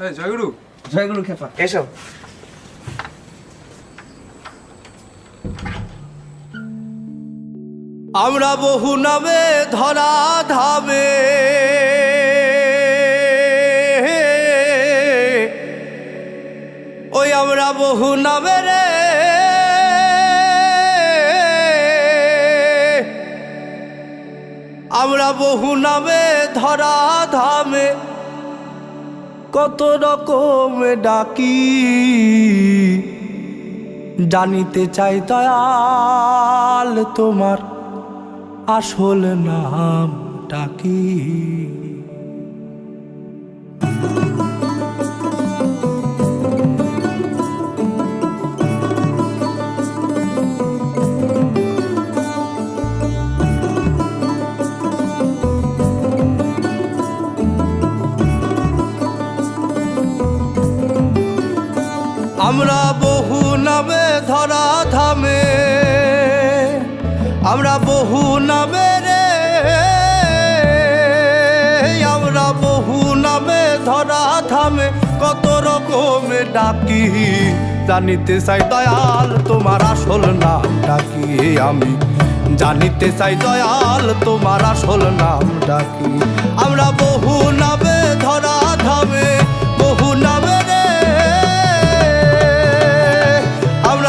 এই জয়গুরু। জয়গুরু খেপা। এসো। আমরা বহু নামে ধরা ধামে। ওই আমরা বহু নামে রে। আমরা বহু নামে ধরা ধামে। কত রকম ডাকি জানিতে চাই তয়াল তোমার আসল নাম কি? আমরা বহু নামে ধরা ধামে। আমরা বহু নামে রে। আমরা বহু নামে ধরা ধামে। কত রকমে ডাকি, জানিতে চাই দয়াল তোমার আসল নামটা ডাকি আমি? জানিতে চাই দয়াল তোমার আসল নামটা ডাকি আমরা বহু নামে ধরা ধামে, বহু নামে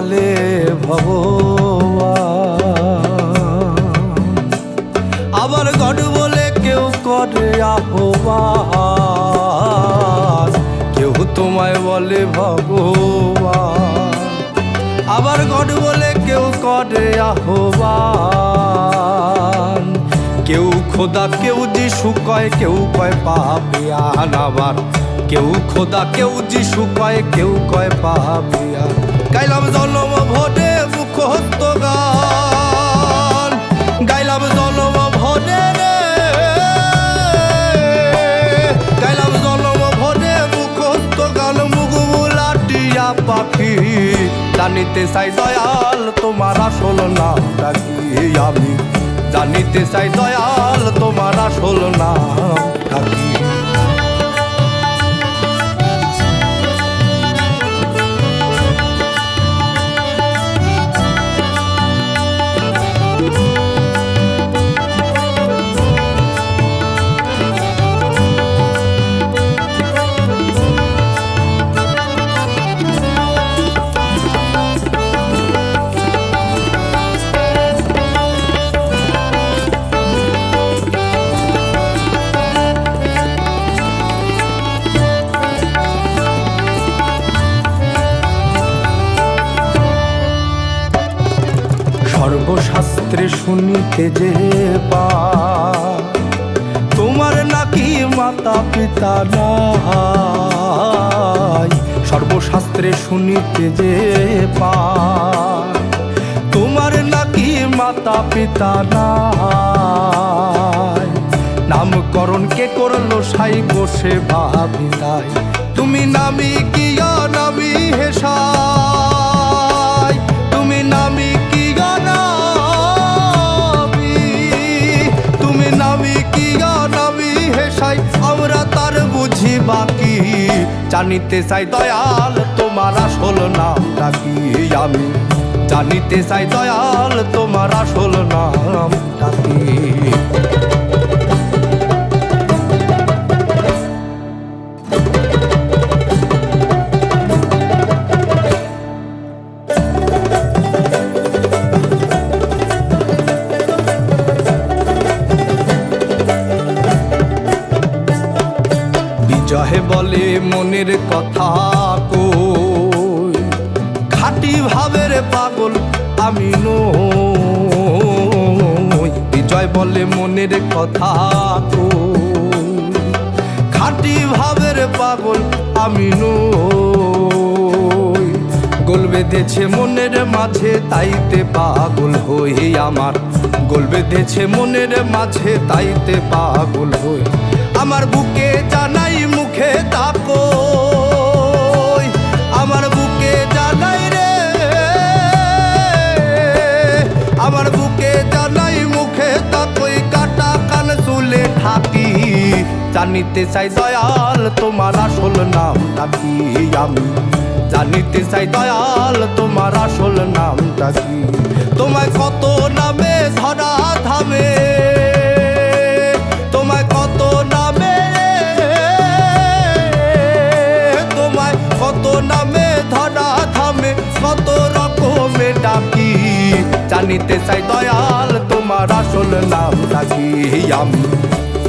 বলে ভব আবার গড বলে কেউ করে আহ্বান। কেউ তোমায় বলে ভগবান। আবার গড বলে কেউ করে আহ্বান। কেউ খোদা, কেউ যিশু কয়, কেউ কয় পাপিয়ান আবার কেউ খোদা, কেউ যিশু কয়, কেউ কয় পাপিয়ান গাইলাম জন্ম ভোটে মুখস্থ গান গাইলাম জন্ম ভোটে রে। গাইলাম জন্ম ভোটে মুখস্থ গান মুগুলাটিয়া পাখি জানিতে চাই দয়াল, তোমার আসল নামটা কি আমি? জানিতে চাই দয়াল, তোমার আসল নামটা কি? সর্বশাস্ত্রে শুনিতে যে পা, তোমার নাকি মাতা পিতা নাই। সর্বশাস্ত্রে শুনিতে যে পা, তোমার নাকি মাতা পিতা নাই। নামকরণ কে করল সাই বসে তাই তুমি নামি কি নামি হেসাই। জানিতে চাই দয়াল তোমার আসল নামটা কি আমি? জানিতে চাই দয়াল তোমার আসল নামটা মনের কথা কই? খাটি ভাবের পাগল আমি নই। বিজয় বলে মনের কথা কই? খাটি ভাবের পাগল আমি নই। গোল বেঁধেছে মনের মাঝে, তাইতে পাগল হই আমার। গোল বেঁধেছে মনের মাঝে, তাইতে পাগল হই। আমার জানিতে চাই দয়াল, তোমার আসল নামটা কি আমি? জানিতে চাই দয়াল, তোমার আসল নামটা কি? তোমায় কত নামে ধরা ধামে? তোমায় কত নামে? তোমায় কত নামে ধরা ধামে? কত রকমে ডাকি? জানিতে চাই দয়াল, তোমার আসল নামটা কি আমি?